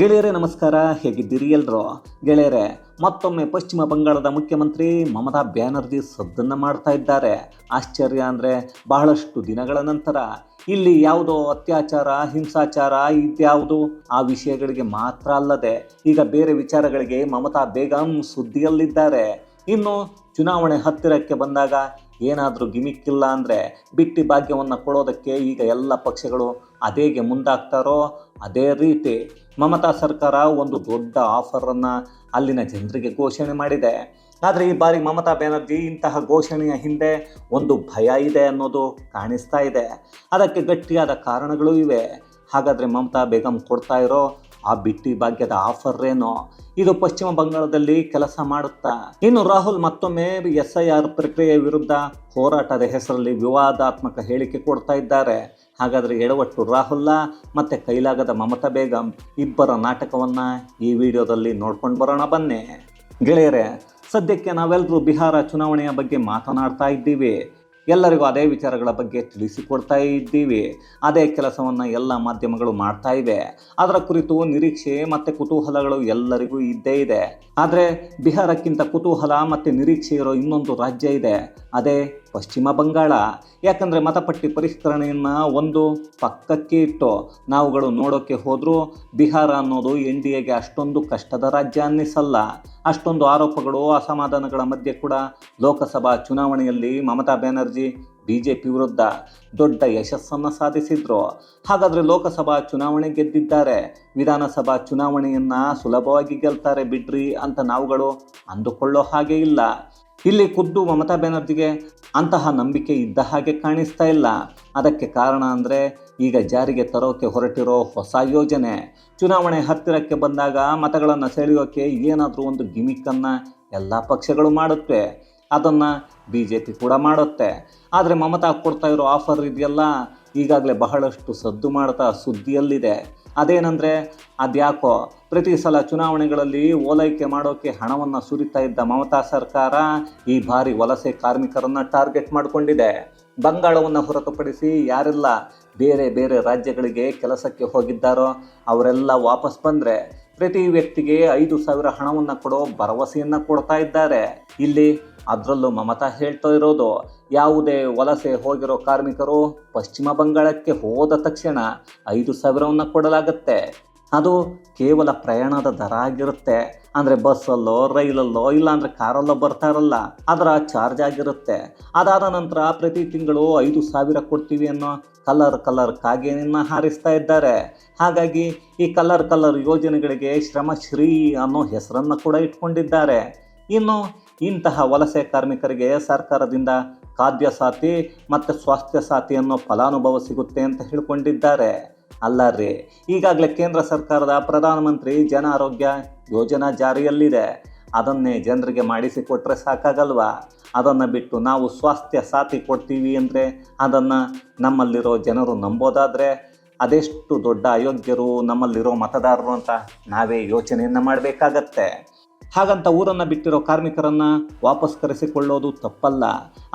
ಗೆಳೆಯರೇ, ನಮಸ್ಕಾರ. ಹೇಗಿದ್ದೀರಿ ಎಲ್ರು? ಗೆಳೆಯರೇ, ಮತ್ತೊಮ್ಮೆ ಪಶ್ಚಿಮ ಬಂಗಾಳದ ಮುಖ್ಯಮಂತ್ರಿ ಮಮತಾ ಬ್ಯಾನರ್ಜಿ ಸದ್ದನ್ನು ಮಾಡ್ತಾ ಇದ್ದಾರೆ. ಆಶ್ಚರ್ಯ ಅಂದರೆ ಬಹಳಷ್ಟು ದಿನಗಳ ನಂತರ ಇಲ್ಲಿ ಯಾವುದೋ ಅತ್ಯಾಚಾರ, ಹಿಂಸಾಚಾರ ಇದ್ಯಾವುದು? ಆ ವಿಷಯಗಳಿಗೆ ಮಾತ್ರ ಅಲ್ಲದೆ ಈಗ ಬೇರೆ ವಿಚಾರಗಳಿಗೆ ಮಮತಾ ಬೇಗಂ ಸುದ್ದಿಯಲ್ಲಿದ್ದಾರೆ. ಇನ್ನು ಚುನಾವಣೆ ಹತ್ತಿರಕ್ಕೆ ಬಂದಾಗ ಏನಾದರೂ ಗಿಮಿಕ್ ಇಲ್ಲ ಅಂದರೆ ಬಿಟ್ಟಿ ಭಾಗ್ಯವನ್ನು ಕೊಡೋದಕ್ಕೆ ಈಗ ಎಲ್ಲ ಪಕ್ಷಗಳು ಅದೇಗೆ ಮುಂದಾಗ್ತಾರೋ ಅದೇ ರೀತಿ ಮಮತಾ ಸರ್ಕಾರ ಒಂದು ದೊಡ್ಡ ಆಫರನ್ನು ಅಲ್ಲಿನ ಜನರಿಗೆ ಘೋಷಣೆ ಮಾಡಿದೆ. ಆದರೆ ಈ ಬಾರಿ ಮಮತಾ ಬ್ಯಾನರ್ಜಿ ಇಂತಹ ಘೋಷಣೆಯ ಹಿಂದೆ ಒಂದು ಭಯ ಇದೆ ಅನ್ನೋದು ಕಾಣಿಸ್ತಾ ಇದೆ. ಅದಕ್ಕೆ ಗಟ್ಟಿಯಾದ ಕಾರಣಗಳು ಇವೆ. ಹಾಗಾದರೆ ಮಮತಾ ಬೇಗಂ ಕೊಡ್ತಾ ಇರೋ ಆ ಬಿಟ್ಟಿ ಭಾಗ್ಯದ ಆಫರ್ ಏನೋ ಇದು ಪಶ್ಚಿಮ ಬಂಗಾಳದಲ್ಲಿ ಕೆಲಸ ಮಾಡುತ್ತಾ? ಇನ್ನು ರಾಹುಲ್ ಮತ್ತೊಮ್ಮೆ ಎಸ್ ಐ ಆರ್ ಪ್ರಕ್ರಿಯೆ ವಿರುದ್ಧ ಹೋರಾಟದ ಹೆಸರಲ್ಲಿ ವಿವಾದಾತ್ಮಕ ಹೇಳಿಕೆ ಕೊಡ್ತಾ ಇದ್ದಾರೆ. ಹಾಗಾದರೆ ಎಡವಟ್ಟು ರಾಹುಲ್ಲ ಮತ್ತು ಕೈಲಾಗದ ಮಮತಾ ಬೇಗಂ ಇಬ್ಬರ ನಾಟಕವನ್ನು ಈ ವಿಡಿಯೋದಲ್ಲಿ ನೋಡ್ಕೊಂಡು ಬರೋಣ ಬನ್ನಿ. ಗೆಳೆಯರೇ, ಸದ್ಯಕ್ಕೆ ನಾವೆಲ್ಲರೂ ಬಿಹಾರ ಚುನಾವಣೆಯ ಬಗ್ಗೆ ಮಾತನಾಡ್ತಾ ಇದ್ದೀವಿ. ಎಲ್ಲರಿಗೂ ಅದೇ ವಿಚಾರಗಳ ಬಗ್ಗೆ ತಿಳಿಸಿಕೊಡ್ತಾ ಇದ್ದೀವಿ. ಅದೇ ಕೆಲಸವನ್ನು ಎಲ್ಲ ಮಾಧ್ಯಮಗಳು ಮಾಡ್ತಾ ಇವೆ. ಅದರ ಕುರಿತು ನಿರೀಕ್ಷೆ ಮತ್ತು ಕುತೂಹಲಗಳು ಎಲ್ಲರಿಗೂ ಇದ್ದೇ ಇದೆ. ಆದರೆ ಬಿಹಾರಕ್ಕಿಂತ ಕುತೂಹಲ ಮತ್ತು ನಿರೀಕ್ಷೆ ಇರೋ ಇನ್ನೊಂದು ರಾಜ್ಯ ಇದೆ. ಅದೇ ಪಶ್ಚಿಮ ಬಂಗಾಳ. ಯಾಕಂದರೆ ಮತಪಟ್ಟಿ ಪರಿಷ್ಕರಣೆಯನ್ನು ಒಂದು ಪಕ್ಕಕ್ಕೆ ಇಟ್ಟು ನಾವುಗಳು ನೋಡೋಕ್ಕೆ ಹೋದರೂ ಬಿಹಾರ ಅನ್ನೋದು ಎನ್ ಡಿ ಎಗೆ ಅಷ್ಟೊಂದು ಕಷ್ಟದ ರಾಜ್ಯ ಅನ್ನಿಸಲ್ಲ. ಅಷ್ಟೊಂದು ಆರೋಪಗಳು, ಅಸಮಾಧಾನಗಳ ಮಧ್ಯೆ ಕೂಡ ಲೋಕಸಭಾ ಚುನಾವಣೆಯಲ್ಲಿ Mamata Banerjee B J P ವಿರುದ್ಧ ದೊಡ್ಡ ಯಶಸ್ಸನ್ನು ಸಾಧಿಸಿದ್ರು. ಹಾಗಾದರೆ ಲೋಕಸಭಾ ಚುನಾವಣೆ ಗೆದ್ದಿದ್ದಾರೆ. ವಿಧಾನಸಭಾ ಚುನಾವಣೆಯನ್ನು ಸುಲಭವಾಗಿ ಗೆಲ್ತಾರೆ ಬಿಡ್ರಿ ಅಂತ ನಾವುಗಳು ಅಂದುಕೊಳ್ಳೋ ಹಾಗೆ ಇಲ್ಲ. ಇಲ್ಲಿ ಖುದ್ದು ಮಮತಾ ಬ್ಯಾನರ್ಜಿಗೆ ಅಂತಹ ನಂಬಿಕೆ ಇದ್ದ ಹಾಗೆ ಕಾಣಿಸ್ತಾ ಇಲ್ಲ. ಅದಕ್ಕೆ ಕಾರಣ ಅಂದರೆ ಈಗ ಜಾರಿಗೆ ತರೋಕೆ ಹೊರಟಿರೋ ಹೊಸ ಯೋಜನೆ. ಚುನಾವಣೆ ಹತ್ತಿರಕ್ಕೆ ಬಂದಾಗ ಮತಗಳನ್ನು ಸೆಳೆಯೋಕೆ ಏನಾದರೂ ಒಂದು ಗಿಮಿಕ್ಕನ್ನು ಎಲ್ಲ ಪಕ್ಷಗಳು ಮಾಡುತ್ತವೆ ಅದನ್ನು ಬಿ ಜೆ ಪಿ ಕೂಡ ಮಾಡುತ್ತೆ. ಆದರೆ ಮಮತಾ ಕೊಡ್ತಾ ಇರೋ ಆಫರ್ ಇದೆಯಲ್ಲ, ಈಗಾಗಲೇ ಬಹಳಷ್ಟು ಸದ್ದು ಮಾಡ್ತಾ ಸುದ್ದಿಯಲ್ಲಿದೆ. ಅದೇನೆಂದರೆ ಅದ್ಯಾಕೋ, ಪ್ರತಿ ಸಲ ಚುನಾವಣೆಗಳಲ್ಲಿ ಓಲೈಕೆ ಮಾಡೋಕ್ಕೆ ಹಣವನ್ನು ಸುರಿತಾ ಇದ್ದ ಮಮತಾ ಸರ್ಕಾರ ಈ ಬಾರಿ ವಲಸೆ ಕಾರ್ಮಿಕರನ್ನು ಟಾರ್ಗೆಟ್ ಮಾಡಿಕೊಂಡಿದೆ. ಬಂಗಾಳವನ್ನು ಹೊರತುಪಡಿಸಿ ಯಾರೆಲ್ಲ ಬೇರೆ ಬೇರೆ ರಾಜ್ಯಗಳಿಗೆ ಕೆಲಸಕ್ಕೆ ಹೋಗಿದ್ದಾರೋ ಅವರೆಲ್ಲ ವಾಪಸ್ ಬಂದರೆ ಪ್ರತಿ ವ್ಯಕ್ತಿಗೆ ಐದು ಸಾವಿರ ಹಣವನ್ನು ಕೊಡೋ ಭರವಸೆಯನ್ನು ಕೊಡ್ತಾ ಇದ್ದಾರೆ. ಇಲ್ಲಿ ಅದರಲ್ಲೂ ಮಮತಾ ಹೇಳ್ತಾ ಇರೋದು, ಯಾವುದೇ ವಲಸೆ ಹೋಗಿರೋ ಕಾರ್ಮಿಕರು ಪಶ್ಚಿಮ ಬಂಗಾಳಕ್ಕೆ ಹೋದ ತಕ್ಷಣ ಐದು ಸಾವಿರವನ್ನು ಕೊಡಲಾಗುತ್ತೆ. ಅದು ಕೇವಲ ಪ್ರಯಾಣದ ದರ ಆಗಿರುತ್ತೆ. ಅಂದರೆ ಬಸ್ಸಲ್ಲೋ, ರೈಲಲ್ಲೋ, ಇಲ್ಲಾಂದರೆ ಕಾರಲ್ಲೋ ಬರ್ತಾರಲ್ಲ ಅದರ ಚಾರ್ಜ್ ಆಗಿರುತ್ತೆ. ಅದಾದ ನಂತರ ಪ್ರತಿ ತಿಂಗಳು ಐದು ಸಾವಿರ ಕೊಡ್ತೀವಿ ಅನ್ನೋ ಕಲರ್ ಕಲರ್ ಕಾಗೆನ ಹಾರಿಸ್ತಾ ಇದ್ದಾರೆ. ಹಾಗಾಗಿ ಈ ಕಲರ್ ಕಲರ್ ಯೋಜನೆಗಳಿಗೆ ಶ್ರಮಶ್ರೀ ಅನ್ನೋ ಹೆಸರನ್ನು ಕೂಡ ಇಟ್ಕೊಂಡಿದ್ದಾರೆ. ಇನ್ನು ಇಂತಹ ವಲಸೆ ಕಾರ್ಮಿಕರಿಗೆ ಸರ್ಕಾರದಿಂದ ಖಾದ್ಯ ಸಾಥಿ ಮತ್ತು ಸ್ವಾಸ್ಥ್ಯ ಸಾಥಿ ಅನ್ನೋ ಫಲಾನುಭವ ಸಿಗುತ್ತೆ ಅಂತ ಹೇಳ್ಕೊಂಡಿದ್ದಾರೆ. ಅಲ್ಲ ರೀ. ಈಗಾಗಲೇ ಕೇಂದ್ರ ಸರ್ಕಾರದ ಪ್ರಧಾನಮಂತ್ರಿ ಜನ ಆರೋಗ್ಯ ಯೋಜನಾ ಜಾರಿಯಲ್ಲಿದೆ. ಅದನ್ನೇ ಜನರಿಗೆ ಮಾಡಿಸಿಕೊಟ್ರೆ ಸಾಕಾಗಲ್ವಾ? ಅದನ್ನು ಬಿಟ್ಟು ನಾವು ಸ್ವಾಸ್ಥ್ಯ ಸಾಥಿ ಕೊಡ್ತೀವಿ ಅಂದರೆ ಅದನ್ನು ನಮ್ಮಲ್ಲಿರೋ ಜನರು ನಂಬೋದಾದರೆ ಅದೆಷ್ಟು ದೊಡ್ಡ ಅಯೋಗ್ಯರು ನಮ್ಮಲ್ಲಿರೋ ಮತದಾರರು ಅಂತ ನಾವೇ ಯೋಚನೆಯನ್ನು ಮಾಡಬೇಕಾಗತ್ತೆ. ಹಾಗಂತ ಊರನ್ನು ಬಿಟ್ಟಿರೋ ಕಾರ್ಮಿಕರನ್ನು ವಾಪಸ್ ಕರೆಸಿಕೊಳ್ಳೋದು ತಪ್ಪಲ್ಲ.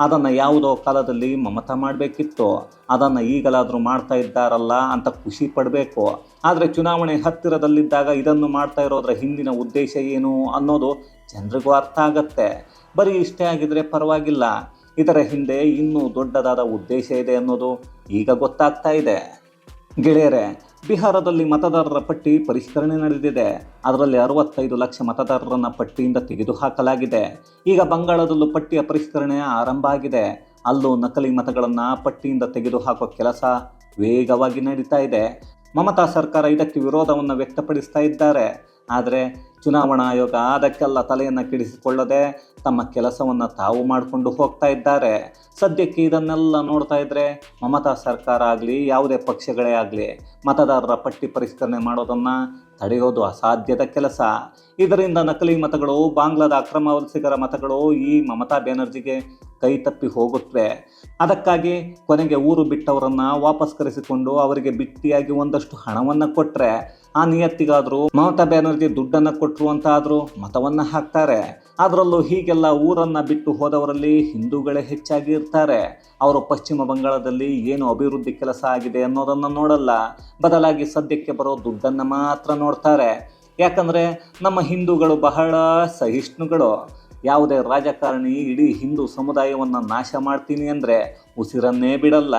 ಅದನ್ನು ಯಾವುದೋ ಕಾಲದಲ್ಲಿ ಮಮತಾ ಮಾಡಬೇಕಿತ್ತು. ಅದನ್ನು ಈಗಲಾದರೂ ಮಾಡ್ತಾ ಇದ್ದಾರಲ್ಲ ಅಂತ ಖುಷಿ ಪಡಬೇಕು. ಆದರೆ ಚುನಾವಣೆ ಹತ್ತಿರದಲ್ಲಿದ್ದಾಗ ಇದನ್ನು ಮಾಡ್ತಾ ಇರೋದ್ರ ಹಿಂದಿನ ಉದ್ದೇಶ ಏನು ಅನ್ನೋದು ಜನರಿಗೂ ಅರ್ಥ ಆಗತ್ತೆ. ಬರೀ ಇಷ್ಟೇ ಆಗಿದರೆ ಪರವಾಗಿಲ್ಲ. ಇದರ ಹಿಂದೆ ಇನ್ನೂ ದೊಡ್ಡದಾದ ಉದ್ದೇಶ ಇದೆ ಅನ್ನೋದು ಈಗ ಗೊತ್ತಾಗ್ತಾ ಇದೆ. ಗೆಳೆಯರೆ ಬಿಹಾರದಲ್ಲಿ ಮತದಾರರ ಪಟ್ಟಿ ಪರಿಷ್ಕರಣೆ ನಡೆದಿದೆ. ಅದರಲ್ಲಿ ಅರವತ್ತೈದು ಲಕ್ಷ ಮತದಾರರನ್ನು ಪಟ್ಟಿಯಿಂದ ತೆಗೆದುಹಾಕಲಾಗಿದೆ. ಈಗ ಬಂಗಾಳದಲ್ಲೂ ಪಟ್ಟಿಯ ಪರಿಷ್ಕರಣೆ ಆರಂಭ ಆಗಿದೆ. ಅಲ್ಲೂ ನಕಲಿ ಮತಗಳನ್ನು ಪಟ್ಟಿಯಿಂದ ತೆಗೆದುಹಾಕೋ ಕೆಲಸ ವೇಗವಾಗಿ ನಡೀತಾ ಇದೆ. ಮಮತಾ ಸರ್ಕಾರ ಇದಕ್ಕೆ ವಿರೋಧವನ್ನು ವ್ಯಕ್ತಪಡಿಸ್ತಾ ಇದ್ದಾರೆ. ಆದರೆ ಚುನಾವಣಾ ಆಯೋಗ ಅದಕ್ಕೆಲ್ಲ ತಲೆಯನ್ನು ಕೆಡಿಸಿಕೊಳ್ಳದೆ ತಮ್ಮ ಕೆಲಸವನ್ನು ತಾವು ಮಾಡಿಕೊಂಡು ಹೋಗ್ತಾ ಇದ್ದಾರೆ. ಸದ್ಯಕ್ಕೆ ಇದನ್ನೆಲ್ಲ ನೋಡ್ತಾ ಇದ್ದರೆ ಮಮತಾ ಸರ್ಕಾರ ಆಗಲಿ, ಯಾವುದೇ ಪಕ್ಷಗಳೇ ಆಗಲಿ, ಮತದಾರರ ಪಟ್ಟಿ ಪರಿಷ್ಕರಣೆ ಮಾಡೋದನ್ನು ತಡೆಯೋದು ಅಸಾಧ್ಯದ ಕೆಲಸ. ಇದರಿಂದ ನಕಲಿ ಮತಗಳು, ಬಾಂಗ್ಲಾದ ಅಕ್ರಮ ವಲಸಿಗರ ಮತಗಳು ಈ ಮಮತಾ ಬ್ಯಾನರ್ಜಿಗೆ ಕೈ ತಪ್ಪಿ ಹೋಗುತ್ತವೆ. ಅದಕ್ಕಾಗಿ ಕೊನೆಗೆ ಊರು ಬಿಟ್ಟವರನ್ನು ವಾಪಸ್ ಕರೆಸಿಕೊಂಡು ಅವರಿಗೆ ಬಿಟ್ಟಿಯಾಗಿ ಒಂದಷ್ಟು ಹಣವನ್ನು ಕೊಟ್ಟರೆ ಆ ನಿಯತ್ತಿಗಾದರೂ ಮಮತಾ ಬ್ಯಾನರ್ಜಿ ದುಡ್ಡನ್ನು ಕೊಟ್ಟರು ಅಂತ ಆದರೂ ಮತವನ್ನು ಹಾಕ್ತಾರೆ. ಅದರಲ್ಲೂ ಹೀಗೆಲ್ಲ ಊರನ್ನು ಬಿಟ್ಟು ಹೋದವರಲ್ಲಿ ಹಿಂದೂಗಳೇ ಹೆಚ್ಚಾಗಿ ಇರ್ತಾರೆ ಅವರು ಪಶ್ಚಿಮ ಬಂಗಾಳದಲ್ಲಿ ಏನು ಅಭಿವೃದ್ಧಿ ಕೆಲಸ ಆಗಿದೆ ಅನ್ನೋದನ್ನು ನೋಡಲ್ಲ. ಬದಲಾಗಿ ಸದ್ಯಕ್ಕೆ ಬರೋ ದುಡ್ಡನ್ನು ಮಾತ್ರ ನೋಡ್ತಾರೆ. ಯಾಕಂದರೆ ನಮ್ಮ ಹಿಂದೂಗಳು ಬಹಳ ಸಹಿಷ್ಣುಗಳು. ಯಾವುದೇ ರಾಜಕಾರಣಿ ಇಡೀ ಹಿಂದೂ ಸಮುದಾಯವನ್ನು ನಾಶ ಮಾಡ್ತೀನಿ ಅಂದರೆ ಉಸಿರನ್ನೇ ಬಿಡಲ್ಲ.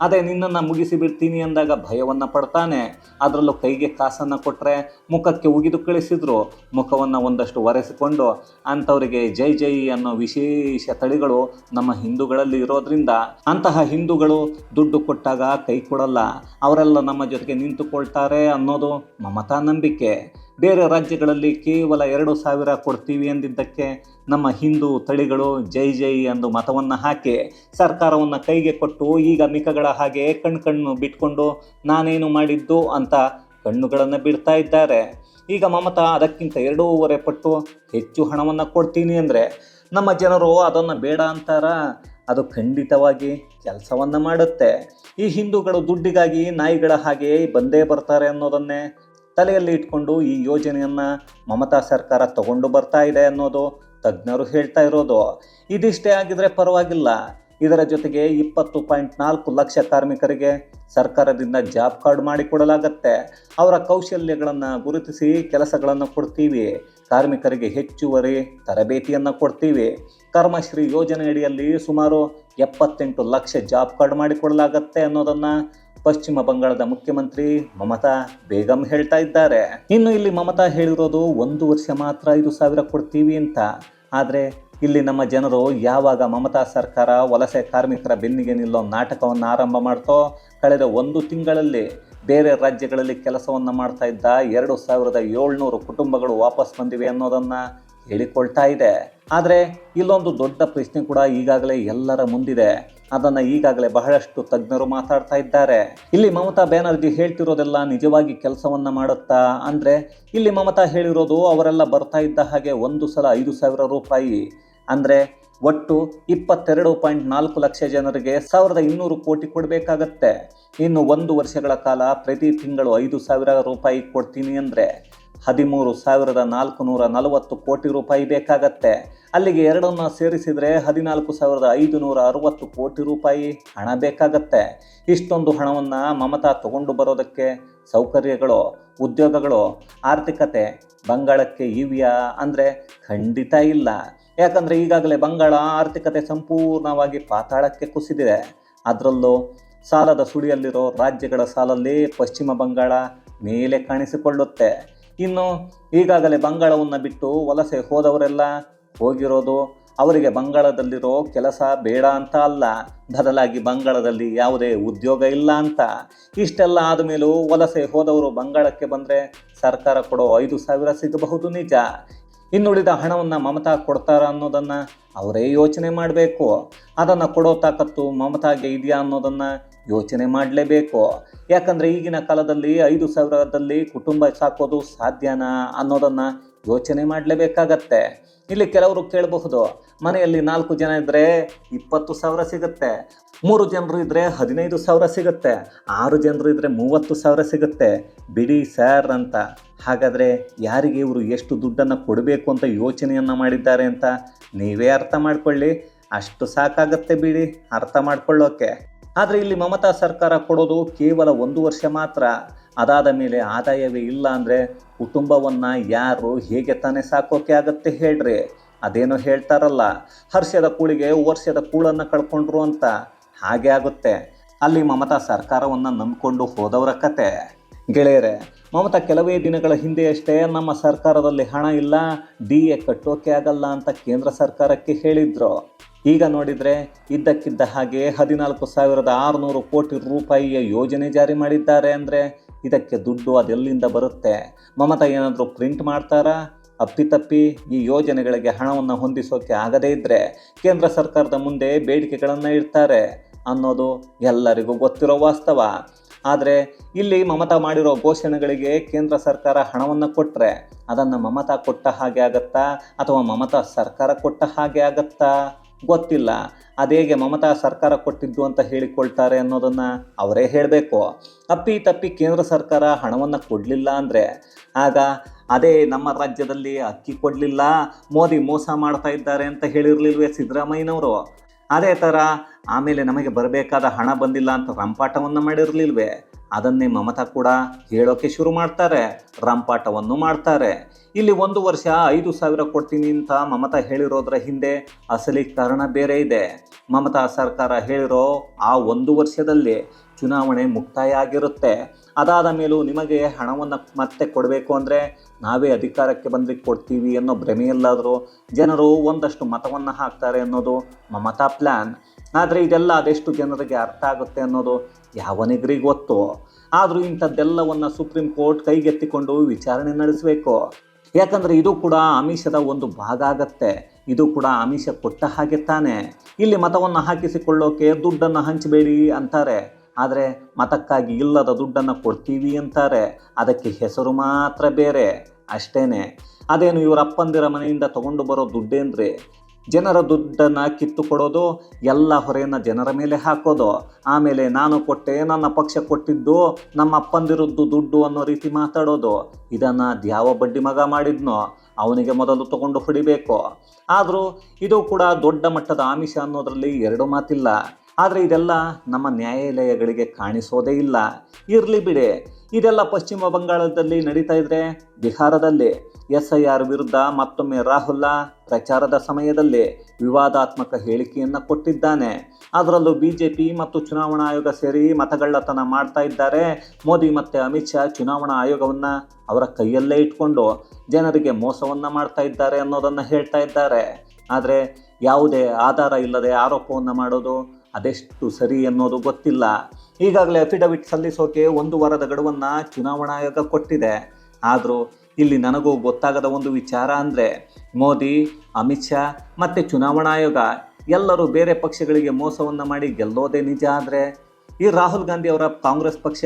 ಅದೇ ನಿನ್ನನ್ನು ಮುಗಿಸಿ ಬಿಡ್ತೀನಿ ಅಂದಾಗ ಭಯವನ್ನು ಪಡ್ತಾನೆ. ಅದರಲ್ಲೂ ಕೈಗೆ ಕಾಸನ್ನು ಕೊಟ್ಟರೆ ಮುಖಕ್ಕೆ ಉಗಿದು ಕಳಿಸಿದ್ರು. ಮುಖವನ್ನು ಒಂದಷ್ಟು ಒರೆಸಿಕೊಂಡು ಅಂಥವರಿಗೆ ಜೈ ಜೈ ಅನ್ನೋ ವಿಶೇಷ ತಳಿಗಳು ನಮ್ಮ ಹಿಂದೂಗಳಲ್ಲಿ ಇರೋದ್ರಿಂದ ಅಂತಹ ಹಿಂದೂಗಳು ದುಡ್ಡು ಕೊಟ್ಟಾಗ ಕೈ ಕೊಡಲ್ಲ. ಅವರೆಲ್ಲ ನಮ್ಮ ಜೊತೆಗೆ ನಿಂತುಕೊಳ್ತಾರೆ ಅನ್ನೋದು ಮಮತಾ ನಂಬಿಕೆ. ಬೇರೆ ರಾಜ್ಯಗಳಲ್ಲಿ ಕೇವಲ ಎರಡು ಸಾವಿರ ಕೊಡ್ತೀವಿ ಎಂದಿದ್ದಕ್ಕೆ ನಮ್ಮ ಹಿಂದೂ ತಳಿಗಳು ಜೈ ಜೈ ಎಂದು ಮತವನ್ನು ಹಾಕಿ ಸರ್ಕಾರವನ್ನು ಕೈಗೆ ಕೊಟ್ಟು ಈಗ ಮಿಕಗಳ ಹಾಗೆ ಕಣ್ಣು ಕಣ್ಣು ಬಿಟ್ಕೊಂಡು ನಾನೇನು ಮಾಡಿದ್ದು ಅಂತ ಕಣ್ಣುಗಳನ್ನು ಬಿಡ್ತಾ ಇದ್ದಾರೆ. ಈಗ ಮಮತಾ ಅದಕ್ಕಿಂತ ಎರಡೂವರೆ ಪಟ್ಟು ಹೆಚ್ಚು ಹಣವನ್ನು ಕೊಡ್ತೀನಿ ಅಂದರೆ ನಮ್ಮ ಜನರು ಅದನ್ನು ಬೇಡ ಅಂತಾರ. ಅದು ಖಂಡಿತವಾಗಿ ಕೆಲಸವನ್ನು ಮಾಡುತ್ತೆ. ಈ ಹಿಂದೂಗಳು ದುಡ್ಡಿಗಾಗಿ ನಾಯಿಗಳ ಹಾಗೆ ಬಂದೇ ಬರ್ತಾರೆ ಅನ್ನೋದನ್ನೇ ತಲೆಯಲ್ಲಿ ಇಟ್ಕೊಂಡು ಈ ಯೋಜನೆಯನ್ನು ಮಮತಾ ಸರ್ಕಾರ ತಗೊಂಡು ಬರ್ತಾ ಇದೆ ಅನ್ನೋದು ತಜ್ಞರು ಹೇಳ್ತಾ ಇರೋದು. ಇದಿಷ್ಟೇ ಆಗಿದ್ರೆ ಪರವಾಗಿಲ್ಲ. ಇದರ ಜೊತೆಗೆ ಇಪ್ಪತ್ತು ಪಾಯಿಂಟ್ ನಾಲ್ಕು ಲಕ್ಷ ಕಾರ್ಮಿಕರಿಗೆ ಸರ್ಕಾರದಿಂದ ಜಾಬ್ ಕಾರ್ಡ್ ಮಾಡಿಕೊಡಲಾಗತ್ತೆ. ಅವರ ಕೌಶಲ್ಯಗಳನ್ನು ಗುರುತಿಸಿ ಕೆಲಸಗಳನ್ನು ಕೊಡ್ತೀವಿ. ಕಾರ್ಮಿಕರಿಗೆ ಹೆಚ್ಚುವರಿ ತರಬೇತಿಯನ್ನು ಕೊಡ್ತೀವಿ. ಕರ್ಮಶ್ರೀ ಯೋಜನೆಯಡಿಯಲ್ಲಿ ಸುಮಾರು ಎಪ್ಪತ್ತೆಂಟು ಲಕ್ಷ ಜಾಬ್ ಕಾರ್ಡ್ ಮಾಡಿಕೊಡಲಾಗತ್ತೆ ಅನ್ನೋದನ್ನು ಪಶ್ಚಿಮ ಬಂಗಾಳದ ಮುಖ್ಯಮಂತ್ರಿ ಮಮತಾ ಬೇಗಂ ಹೇಳ್ತಾ ಇದ್ದಾರೆ. ಇನ್ನು ಇಲ್ಲಿ ಮಮತಾ ಹೇಳಿರೋದು ಒಂದು ವರ್ಷ ಮಾತ್ರ ಐದು ಸಾವಿರ ಕೊಡ್ತೀವಿ ಅಂತ. ಆದರೆ ಇಲ್ಲಿ ನಮ್ಮ ಜನರು ಯಾವಾಗ ಮಮತಾ ಸರ್ಕಾರ, ವಲಸೆ ಕಾರ್ಮಿಕರ ಬೆನ್ನಿಗೆ ನಿಲ್ಲೋ ನಾಟಕವನ್ನು ಆರಂಭ ಮಾಡ್ತೋ, ಕಳೆದ ಒಂದು ತಿಂಗಳಲ್ಲಿ ಬೇರೆ ರಾಜ್ಯಗಳಲ್ಲಿ ಕೆಲಸವನ್ನು ಮಾಡ್ತಾ ಇದ್ದ ಎರಡು ಸಾವಿರದ ಏಳ್ನೂರು ಕುಟುಂಬಗಳು ವಾಪಸ್ ಬಂದಿವೆ ಅನ್ನೋದನ್ನು ಹೇಳಿಕೊಳ್ತಾ ಇದೆ. ಆದರೆ ಇಲ್ಲೊಂದು ದೊಡ್ಡ ಪ್ರಶ್ನೆ ಕೂಡ ಈಗಾಗಲೇ ಎಲ್ಲರ ಮುಂದಿದೆ. ಅದನ್ನು ಈಗಾಗಲೇ ಬಹಳಷ್ಟು ತಜ್ಞರು ಮಾತಾಡ್ತಾ ಇದ್ದಾರೆ. ಇಲ್ಲಿ ಮಮತಾ ಬ್ಯಾನರ್ಜಿ ಹೇಳ್ತಿರೋದೆಲ್ಲ ನಿಜವಾಗಿ ಕೆಲಸವನ್ನು ಮಾಡುತ್ತಾ? ಅಂದರೆ ಇಲ್ಲಿ ಮಮತಾ ಹೇಳಿರೋದು ಅವರೆಲ್ಲ ಬರ್ತಾ ಇದ್ದ ಹಾಗೆ ಒಂದು ಸಲ ಐದು ಸಾವಿರ ರೂಪಾಯಿ ಅಂದರೆ ಒಟ್ಟು ಇಪ್ಪತ್ತೆರಡು ಪಾಯಿಂಟ್ ನಾಲ್ಕು ಲಕ್ಷ ಜನರಿಗೆ ಸಾವಿರದ ಇನ್ನೂರು ಕೋಟಿ ಕೊಡಬೇಕಾಗತ್ತೆ. ಇನ್ನು ಒಂದು ವರ್ಷಗಳ ಕಾಲ ಪ್ರತಿ ತಿಂಗಳು ಐದು ಸಾವಿರ ರೂಪಾಯಿ ಕೊಡ್ತೀನಿ ಅಂದರೆ ಹದಿಮೂರು ಸಾವಿರದ ನಾಲ್ಕು ನೂರ ನಲವತ್ತು ಕೋಟಿ ರೂಪಾಯಿ ಬೇಕಾಗತ್ತೆ. ಅಲ್ಲಿಗೆ ಎರಡನ್ನು ಸೇರಿಸಿದರೆ ಹದಿನಾಲ್ಕು ಸಾವಿರದ ಐದು ನೂರ ಅರವತ್ತು ಕೋಟಿ ರೂಪಾಯಿ ಹಣ ಬೇಕಾಗತ್ತೆ. ಇಷ್ಟೊಂದು ಹಣವನ್ನು ಮಮತಾ ತಗೊಂಡು ಬರೋದಕ್ಕೆ ಸೌಕರ್ಯಗಳು, ಉದ್ಯೋಗಗಳು, ಆರ್ಥಿಕತೆ ಬಂಗಾಳಕ್ಕೆ ಇವ್ಯಾ ಅಂದರೆ ಖಂಡಿತ ಇಲ್ಲ. ಯಾಕಂದರೆ ಈಗಾಗಲೇ ಬಂಗಾಳ ಆರ್ಥಿಕತೆ ಸಂಪೂರ್ಣವಾಗಿ ಪಾತಾಳಕ್ಕೆ ಕುಸಿದಿದೆ. ಅದರಲ್ಲೂ ಸಾಲದ ಸುಳಿಯಲ್ಲಿರೋ ರಾಜ್ಯಗಳ ಸಾಲಲ್ಲಿ ಪಶ್ಚಿಮ ಬಂಗಾಳ ಮೇಲೆ ಕಾಣಿಸಿಕೊಳ್ಳುತ್ತೆ. ಇನ್ನು ಈಗಾಗಲೇ ಬಂಗಾಳವನ್ನು ಬಿಟ್ಟು ವಲಸೆ ಹೋದವರೆಲ್ಲ ಹೋಗಿರೋದು ಅವರಿಗೆ ಬಂಗಾಳದಲ್ಲಿರೋ ಕೆಲಸ ಬೇಡ ಅಂತ ಅಲ್ಲ. ಬದಲಾಗಿ ಬಂಗಾಳದಲ್ಲಿ ಯಾವುದೇ ಉದ್ಯೋಗ ಇಲ್ಲ ಅಂತ. ಇಷ್ಟೆಲ್ಲ ಆದಮೇಲೂ ವಲಸೆ ಹೋದವರು ಬಂಗಾಳಕ್ಕೆ ಬಂದರೆ ಸರ್ಕಾರ ಕೊಡೋ ಐದು ಸಾವಿರ ಸಿಗಬಹುದು ನಿಜ. ಇನ್ನುಳಿದ ಹಣವನ್ನು ಮಮತಾ ಕೊಡ್ತಾರ ಅನ್ನೋದನ್ನು ಅವರೇ ಯೋಚನೆ ಮಾಡಬೇಕು. ಅದನ್ನು ಕೊಡೋ ತಾಕತ್ತು ಮಮತಾಗೆ ಇದೆಯಾ ಅನ್ನೋದನ್ನು ಯೋಚನೆ ಮಾಡಲೇಬೇಕು. ಯಾಕಂದರೆ ಈಗಿನ ಕಾಲದಲ್ಲಿ ಐದು ಸಾವಿರದಲ್ಲಿ ಕುಟುಂಬ ಸಾಕೋದು ಸಾಧ್ಯನಾ ಅನ್ನೋದನ್ನು ಯೋಚನೆ ಮಾಡಲೇಬೇಕಾಗತ್ತೆ. ಇಲ್ಲಿ ಕೆಲವರು ಕೇಳಬಹುದು, ಮನೆಯಲ್ಲಿ ನಾಲ್ಕು ಜನ ಇದ್ದರೆ ಇಪ್ಪತ್ತು ಸಾವಿರ ಸಿಗುತ್ತೆ, ಮೂರು ಜನರು ಇದ್ದರೆ ಹದಿನೈದು ಸಾವಿರ ಸಿಗುತ್ತೆ, ಆರು ಜನರು ಇದ್ದರೆ ಮೂವತ್ತು ಸಾವಿರ ಸಿಗುತ್ತೆ. ಬಿಡಿ ಸರ್ ಅಂತ. ಹಾಗಾದರೆ ಯಾರಿಗೆ ಇವರು ಎಷ್ಟು ದುಡ್ಡನ್ನು ಕೊಡಬೇಕು ಅಂತ ಯೋಚನೆಯನ್ನು ಮಾಡಿದ್ದಾರೆ ಅಂತ ನೀವೇ ಅರ್ಥ ಮಾಡಿಕೊಳ್ಳಿ. ಅಷ್ಟು ಸಾಕಾಗತ್ತೆ ಬಿಡಿ, ಅರ್ಥ ಮಾಡ್ಕೊಳ್ಳೋಕೆ. ಆದರೆ ಇಲ್ಲಿ ಮಮತಾ ಸರ್ಕಾರ ಕೊಡೋದು ಕೇವಲ ಒಂದು ವರ್ಷ ಮಾತ್ರ. ಅದಾದ ಮೇಲೆ ಆದಾಯವೇ ಇಲ್ಲ ಅಂದರೆ ಕುಟುಂಬವನ್ನು ಯಾರು ಹೇಗೆ ತಾನೇ ಸಾಕೋಕೆ ಆಗುತ್ತೆ ಹೇಳ್ರಿ. ಅದೇನೋ ಹೇಳ್ತಾರಲ್ಲ ಹರ್ಷದ ಕೂಳಿಗೆ ವರ್ಷದ ಕೂಳನ್ನು ಕಳ್ಕೊಂಡ್ರು ಅಂತ. ಹಾಗೆ ಆಗುತ್ತೆ. ಅಲ್ಲಿ ಮಮತಾ ಸರ್ಕಾರವನ್ನು ನಂಬಿಕೊಂಡು ಹೋದವರ ಕತೆ. ಗೆಳೆಯರೆ, ಮಮತಾ ಕೆಲವೇ ದಿನಗಳ ಹಿಂದೆಯಷ್ಟೇ ನಮ್ಮ ಸರ್ಕಾರದಲ್ಲಿ ಹಣ ಇಲ್ಲ, ಡಿ ಎ ಕಟ್ಟೋಕೆ ಆಗಲ್ಲ ಅಂತ ಕೇಂದ್ರ ಸರ್ಕಾರಕ್ಕೆ ಹೇಳಿದ್ರು. ಈಗ ನೋಡಿದರೆ ಇದ್ದಕ್ಕಿದ್ದ ಹಾಗೆ ಹದಿನಾಲ್ಕು ಸಾವಿರದ ಆರುನೂರು ಕೋಟಿ ರೂಪಾಯಿಯ ಯೋಜನೆ ಜಾರಿ ಮಾಡಿದ್ದಾರೆ ಅಂದರೆ ಇದಕ್ಕೆ ದುಡ್ಡು ಅದೆಲ್ಲಿಂದ ಬರುತ್ತೆ? ಮಮತಾ ಏನಾದರೂ ಪ್ರಿಂಟ್ ಮಾಡ್ತಾರಾ? ಅಪ್ಪಿತಪ್ಪಿ ಈ ಯೋಜನೆಗಳಿಗೆ ಹಣವನ್ನು ಹೊಂದಿಸೋಕೆ ಆಗದೇ ಇದ್ದರೆ ಕೇಂದ್ರ ಸರ್ಕಾರದ ಮುಂದೆ ಬೇಡಿಕೆಗಳನ್ನು ಇಡ್ತಾರೆ ಅನ್ನೋದು ಎಲ್ಲರಿಗೂ ಗೊತ್ತಿರೋ ವಾಸ್ತವ. ಆದರೆ ಇಲ್ಲಿ ಮಮತಾ ಮಾಡಿರೋ ಘೋಷಣೆಗಳಿಗೆ ಕೇಂದ್ರ ಸರ್ಕಾರ ಹಣವನ್ನು ಕೊಟ್ಟರೆ ಅದನ್ನು ಮಮತಾ ಕೊಟ್ಟ ಹಾಗೆ ಆಗತ್ತಾ? ಅಥವಾ ಮಮತಾ ಸರ್ಕಾರ ಕೊಟ್ಟ ಹಾಗೆ ಆಗತ್ತಾ? ಗೊತ್ತಿಲ್ಲ. ಅದೇಗೆ ಮಮತಾ ಸರ್ಕಾರ ಕೊಟ್ಟಿದ್ದು ಅಂತ ಹೇಳಿಕೊಳ್ತಾರೆ ಅನ್ನೋದನ್ನು ಅವರೇ ಹೇಳಬೇಕು. ಅಪ್ಪಿ ತಪ್ಪಿ ಕೇಂದ್ರ ಸರ್ಕಾರ ಹಣವನ್ನು ಕೊಡಲಿಲ್ಲ ಅಂದರೆ ಆಗ ಅದೇ ನಮ್ಮ ರಾಜ್ಯದಲ್ಲಿ ಅಕ್ಕಿ ಕೊಡಲಿಲ್ಲ, ಮೋದಿ ಮೋಸ ಮಾಡ್ತಾ ಇದ್ದಾರೆ ಅಂತ ಹೇಳಿರಲಿಲ್ವೇ ಸಿದ್ದರಾಮಯ್ಯನವರು? ಅದೇ ಥರ ಆಮೇಲೆ ನಮಗೆ ಬರಬೇಕಾದ ಹಣ ಬಂದಿಲ್ಲ ಅಂತ ರಂಪಾಟವನ್ನು ಮಾಡಿರಲಿಲ್ವೇ? ಅದನ್ನೇ ಮಮತಾ ಕೂಡ ಹೇಳೋಕೆ ಶುರು ಮಾಡ್ತಾರೆ, ರಂಪಾಟವನ್ನು ಮಾಡ್ತಾರೆ. ಇಲ್ಲಿ ಒಂದು ವರ್ಷ ಐದು ಸಾವಿರ ಕೊಡ್ತೀನಿ ಅಂತ ಮಮತಾ ಹೇಳಿರೋದ್ರ ಹಿಂದೆ ಅಸಲಿ ಕಾರಣ ಬೇರೆ ಇದೆ. ಮಮತಾ ಸರ್ಕಾರ ಹೇಳಿರೋ ಆ ಒಂದು ವರ್ಷದಲ್ಲಿ ಚುನಾವಣೆ ಮುಕ್ತಾಯ ಆಗಿರುತ್ತೆ. ಅದಾದ ಮೇಲೂ ನಿಮಗೆ ಹಣವನ್ನು ಮತ್ತೆ ಕೊಡಬೇಕು ಅಂದರೆ ನಾವೇ ಅಧಿಕಾರಕ್ಕೆ ಬಂದರೆ ಕೊಡ್ತೀವಿ ಅನ್ನೋ ಭ್ರಮೆಯಲ್ಲಾದರೂ ಜನರು ಒಂದಷ್ಟು ಮತವನ್ನು ಹಾಕ್ತಾರೆ ಅನ್ನೋದು ಮಮತಾ ಪ್ಲ್ಯಾನ್ ಆದರೆ ಇದೆಲ್ಲ ಅದೆಷ್ಟು ಜನರಿಗೆ ಅರ್ಥ ಆಗುತ್ತೆ ಅನ್ನೋದು ಯಾವನಿಗ್ರಿಗೆ ಗೊತ್ತು. ಆದರೂ ಇಂಥದ್ದೆಲ್ಲವನ್ನು ಸುಪ್ರೀಂ ಕೋರ್ಟ್ ಕೈಗೆತ್ತಿಕೊಂಡು ವಿಚಾರಣೆ ನಡೆಸಬೇಕು. ಯಾಕಂದರೆ ಇದು ಕೂಡ ಆಮಿಷದ ಒಂದು ಭಾಗ ಆಗತ್ತೆ. ಇದು ಕೂಡ ಆಮಿಷ ಕೊಟ್ಟ ಹಾಗೆ ತಾನೆ. ಇಲ್ಲಿ ಮತವನ್ನು ಹಾಕಿಸಿಕೊಳ್ಳೋಕೆ ದುಡ್ಡನ್ನು ಹಂಚಬೇಡಿ ಅಂತಾರೆ. ಆದರೆ ಮತಕ್ಕಾಗಿ ಇಲ್ಲದ ದುಡ್ಡನ್ನು ಕೊಡ್ತೀವಿ ಅಂತಾರೆ. ಅದಕ್ಕೆ ಹೆಸರು ಮಾತ್ರ ಬೇರೆ. ಅಷ್ಟೇನೆ. ಅದೇನು ಇವರ ಅಪ್ಪಂದಿರ ಮನೆಯಿಂದ ತಗೊಂಡು ಬರೋ ದುಡ್ಡೇನ್ರಿ? ಜನರ ದುಡ್ಡನ್ನು ಕಿತ್ತು ಕೊಡೋದು ಎಲ್ಲ ಹೊರೆಯನ್ನು ಜನರ ಮೇಲೆ ಹಾಕೋದು. ಆಮೇಲೆ ನಾನು ಕೊಟ್ಟೆ, ನನ್ನ ಪಕ್ಷ ಕೊಟ್ಟಿದ್ದು, ನಮ್ಮ ಅಪ್ಪಂದಿರದ್ದು ದುಡ್ಡು ಅನ್ನೋ ರೀತಿ ಮಾತಾಡೋದು. ಇದನ್ನು ಯಾವ ಬಡ್ಡಿ ಮಗ ಮಾಡಿದ್ನೋ, ಅವನಿಗೆ ಮೊದಲು ತಗೊಂಡು ಹೊಡಿಬೇಕು. ಆದರೂ ಇದು ಕೂಡ ದೊಡ್ಡ ಮಟ್ಟದ ಆಮಿಷ ಅನ್ನೋದರಲ್ಲಿ ಎರಡು ಮಾತಿಲ್ಲ. ಆದರೆ ಇದೆಲ್ಲ ನಮ್ಮ ನ್ಯಾಯಾಲಯಗಳಿಗೆ ಕಾಣಿಸೋದೇ ಇಲ್ಲ. ಇರಲಿ ಬಿಡಿ, ಇದೆಲ್ಲ ಪಶ್ಚಿಮ ಬಂಗಾಳದಲ್ಲಿ ನಡೀತಾ ಇದ್ರೆ ಬಿಹಾರದಲ್ಲಿ. ಎಸ್ ಐ ಆರ್ ವಿರುದ್ಧ ಮತ್ತೊಮ್ಮೆ ರಾಹುಲ್ ಪ್ರಚಾರದ ಸಮಯದಲ್ಲಿ ವಿವಾದಾತ್ಮಕ ಹೇಳಿಕೆಯನ್ನು ಕೊಟ್ಟಿದ್ದಾನೆ. ಅದರಲ್ಲೂ ಬಿಜೆಪಿ ಮತ್ತು ಚುನಾವಣಾ ಆಯೋಗ ಸೇರಿ ಮತಗಳ್ಳತನ ಮಾಡ್ತಾ ಇದ್ದಾರೆ. ಮೋದಿ ಮತ್ತು ಅಮಿತ್ ಶಾ ಚುನಾವಣಾ ಆಯೋಗವನ್ನು ಅವರ ಕೈಯಲ್ಲೇ ಇಟ್ಕೊಂಡು ಜನರಿಗೆ ಮೋಸವನ್ನು ಮಾಡ್ತಾ ಇದ್ದಾರೆ ಅನ್ನೋದನ್ನು ಹೇಳ್ತಾ ಇದ್ದಾರೆ. ಆದರೆ ಯಾವುದೇ ಆಧಾರ ಇಲ್ಲದೆ ಆರೋಪವನ್ನು ಮಾಡೋದು ಅದೆಷ್ಟು ಸರಿ ಅನ್ನೋದು ಗೊತ್ತಿಲ್ಲ. ಈಗಾಗಲೇ ಅಫಿಡವಿಟ್ ಸಲ್ಲಿಸೋಕೆ ಒಂದು ವಾರದ ಗಡುವನ್ನು ಚುನಾವಣಾ ಆಯೋಗ ಕೊಟ್ಟಿದೆ. ಆದರೂ ಇಲ್ಲಿ ನನಗೂ ಗೊತ್ತಾಗದ ಒಂದು ವಿಚಾರ ಅಂದರೆ ಮೋದಿ, ಅಮಿತ್ ಶಾ ಮತ್ತು ಚುನಾವಣಾ ಆಯೋಗ ಎಲ್ಲರೂ ಬೇರೆ ಪಕ್ಷಗಳಿಗೆ ಮೋಸವನ್ನು ಮಾಡಿ ಗೆಲ್ಲೋದೇ ನಿಜ ಆದರೆ? ಈ ರಾಹುಲ್ ಗಾಂಧಿ ಅವರ ಕಾಂಗ್ರೆಸ್ ಪಕ್ಷ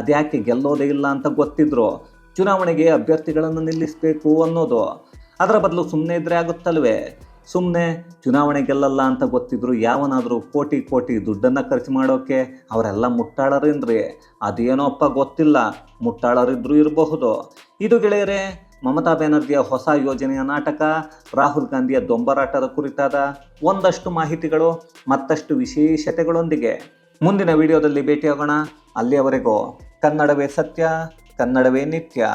ಅದ್ಯಾಕೆ ಗೆಲ್ಲೋದೇ ಇಲ್ಲ ಅಂತ ಗೊತ್ತಿದ್ರು? ಚುನಾವಣೆಗೆ ಅಭ್ಯರ್ಥಿಗಳನ್ನು ನಿಲ್ಲಿಸಬೇಕು ಅನ್ನೋದು? ಅದರ ಬದಲು ಸುಮ್ಮನೆ ಇದ್ದರೆ ಆಗುತ್ತಲ್ವೇ? ಸುಮ್ಮನೆ ಚುನಾವಣೆ ಗೆಲ್ಲಲ್ಲ ಅಂತ ಗೊತ್ತಿದ್ರು ಯಾವನಾದರೂ ಕೋಟಿ ಕೋಟಿ ದುಡ್ಡನ್ನು ಖರ್ಚು ಮಾಡೋಕ್ಕೆ ಅವರೆಲ್ಲ ಮುಟ್ಟಾಳರೇನ್ರಿ? ಅದೇನೋಪ್ಪ ಗೊತ್ತಿಲ್ಲ, ಮುಟ್ಟಾಳರಿದ್ರೂ ಇರಬಹುದು. ಇದು ಗೆಳೆಯರೆ, ಮಮತಾ ಬ್ಯಾನರ್ಜಿಯ ಹೊಸ ಯೋಜನೆಯ ನಾಟಕ, ರಾಹುಲ್ ಗಾಂಧಿಯ ದೊಂಬರಾಟದ ಕುರಿತಾದ ಒಂದಷ್ಟು ಮಾಹಿತಿಗಳು, ಮತ್ತಷ್ಟು ವಿಶೇಷತೆಗಳೊಂದಿಗೆ. ಮುಂದಿನ ವಿಡಿಯೋದಲ್ಲಿ ಭೇಟಿಯಾಗೋಣ. ಅಲ್ಲಿಯವರೆಗೂ ಕನ್ನಡವೇ ಸತ್ಯ, ಕನ್ನಡವೇ ನಿತ್ಯ.